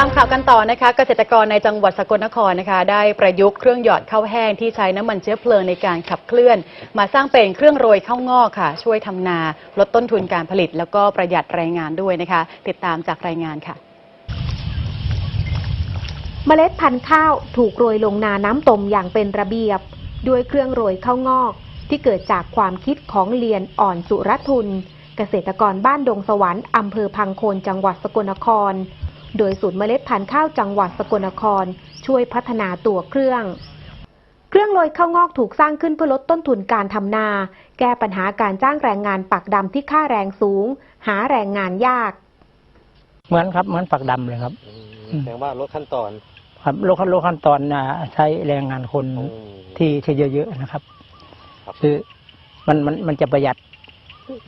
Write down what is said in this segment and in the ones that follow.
ตามข่าวกันต่อนะคะเกษตรกรในจังหวัดสกลนครนะคะได้ประยุกต์เครื่องหยอดข้าวแห้งที่ใช้น้ำมันเชื้อเพลิงในการขับเคลื่อน มาสร้างเป็นเครื่องโรยข้าวงอกค่ะ ช่วยทำนาลดต้นทุนการผลิต แล้วก็ประหยัดแรงงานด้วยนะคะ ติดตามจากรายงานค่ะ เมล็ดพันธุ์ข้าวถูกโรยลงนาน้ำตมอย่างเป็นระเบียบ ด้วยเครื่องโรยข้าวงอก ที่เกิดจากความคิดของเลียนอ่อนสุรทุน เกษตรกรบ้านดงสวรรค์อำเภอพังโคนจังหวัดสกลนคร โดยศูนย์เมล็ดพันธุ์ข้าวจังหวัดสกลนคร ช่วยพัฒนาตัวเครื่อง เครื่องโรยข้าวงอกถูกสร้างขึ้นเพื่อลดต้นทุนการทำนา แก้ปัญหาการจ้างแรงงานปักดำที่ค่าแรงสูง หาแรงงานยาก เหมือนครับเหมือนฝักดำเลยครับ อืม แสดงว่าลดขั้นตอน ครับโลขั้นโลขั้นตอนนะใช้แรงงานคนอืมที่ที่เยอะๆนะครับ ครับ คือมันมันมันจะประหยัด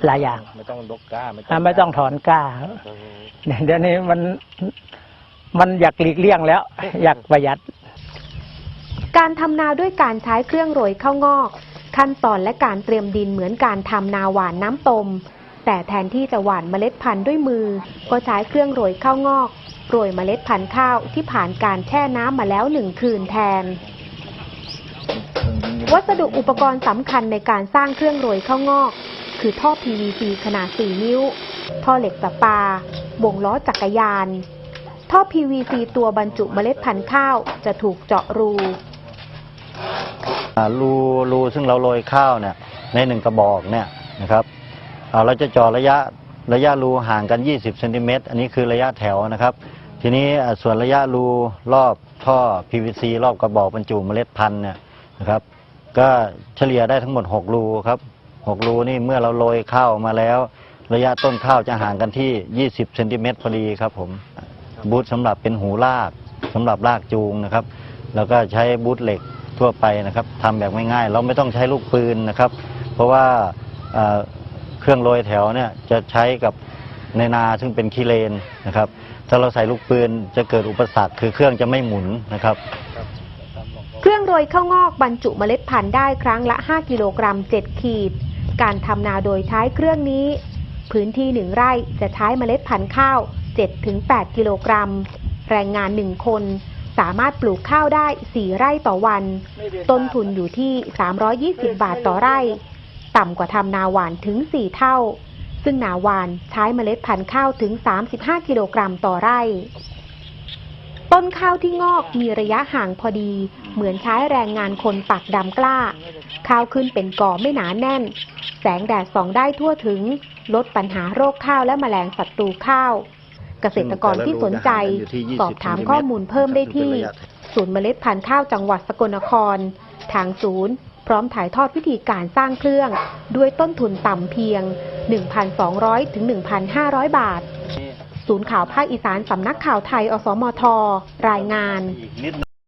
หลายอย่าง ไม่ต้องลกกล้าอ่าไม่ต้องถอนกล้าอืมเดี๋ยวนี้มันมันอยากหลีกเลี่ยงแล้ว อยากประหยัด การทำนาด้วยการใช้เครื่องโรยข้าวงอก ขั้นตอนและการเตรียมดินเหมือนการทำนาหวานน้ำตม แต่แทนที่จะหว่านเมล็ดพันธุ์ด้วยมือ ก็ใช้เครื่องโรยข้าวงอกโรยเมล็ดพันธุ์ข้าวที่ผ่านการแช่น้ำมาแล้วหนึ่งคืนแทน วัสดุอุปกรณ์สำคัญในการสร้างเครื่องโรยข้าวงอก คือท่อ PVC ขนาด 4 นิ้ว ท่อเหล็กประปาวงล้อจักรยาน ท่อ PVC ตัวบรรจุเมล็ดพันธุ์ข้าวจะถูกเจาะรู อ่ารูรูซึ่งเราโรยข้าวเนี่ยในหนึ่งกระบอกเนี่ยนะครับอ่าเราจะเจาะระยะระยะรูห่างกัน 20เซนติเมตรอันนี้คือระยะแถวนะครับ ทีนี้อ่าส่วนระยะรูรอบท่อ PVC รอบกระบอกบรรจุเมล็ดพันธุ์เนี่ยนะครับ ก็เฉลี่ยได้ทั้งหมด 6 รูครับ 6รูนี่เมื่อเราโรยข้าวมาแล้ว ระยะต้นข้าวจะห่างกันที่ 20เซนติเมตรพอดีครับผมบูธสำหรับเป็นหูลากสำหรับลากจูงนะครับ แล้วก็ใช้บูธเหล็กทั่วไปนะครับทำแบบง่ายๆ เราไม่ต้องใช้ลูกปืนนะครับ เพราะว่าเอ่อเครื่องโรยแถวเนี่ยจะใช้กับในนาซึ่งเป็นคีเลนนะครับถ้าเราใส่ลูกปืนจะเกิดอุปสรรคคือเครื่องจะไม่หมุนนะครับ เครื่องโรยข้าวงอกบรรจุเมล็ดพันธุ์ได้ครั้งละ 5 กิโลกรัม 7 ขีด การทำนาโดยใช้เครื่องนี้ พื้นที่หนึ่งไร่จะใช้เมล็ดพันธุ์ข้าว 7-8 กิโลกรัม แรงงาน1คนสามารถปลูกข้าวได้ 4 ไร่ต่อวัน ต้นทุนอยู่ที่ 320 บาทต่อไร่ ต่ำกว่าทำนาหวานถึง 4 เท่า ซึ่งนาหวานใช้เมล็ดพันธุ์ข้าวถึง 35 กิโลกรัมต่อไร่ ต้นข้าวที่งอกมีระยะห่างพอดี เหมือนใช้แรงงานคนปักดำกล้า ข้าวขึ้นเป็นก่อไม่หนาแน่น แสงแดดส่องได้ทั่วถึง ลดปัญหาโรคข้าวและแมลงศัตรูข้าว เกษตรกรที่สนใจ สอบถามข้อมูลเพิ่มได้ที่ ศูนย์เมล็ดพันธุ์ข้าวจังหวัดสกลนคร ทางศูนย์ พร้อมถ่ายทอดวิธีการสร้างเครื่อง ด้วยต้นทุนต่ำเพียง 1,200ถึง1,500 บาท ศูนย์ข่าวภาคอีสานสำนักข่าวไทย อสมท รายงาน